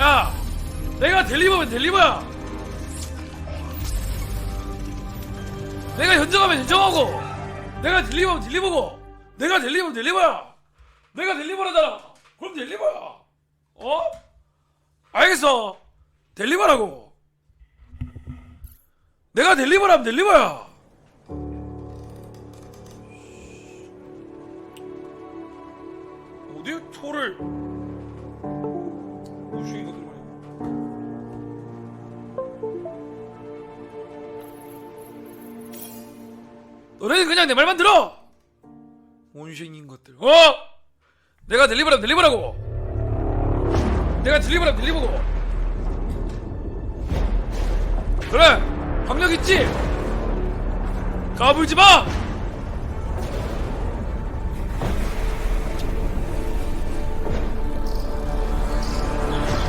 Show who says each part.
Speaker 1: 야, 내가 델리버면 델리버야. 내가 현정하면 현정하고, 내가 델리버면 델리버고, 내가 델리버면 델리버야. 내가 델리버라잖아. 그럼 델리버야. 어? 알겠어. 델리버라고. 내가 델리버라면 델리버야. 어디에 초를 너네는 그냥 내 말만 들어. 온생인 것들. 어? 내가 델리버라면 델리버라고. 내가 델리버라면 델리버고. 그래. 박력 있지? 까불지 마.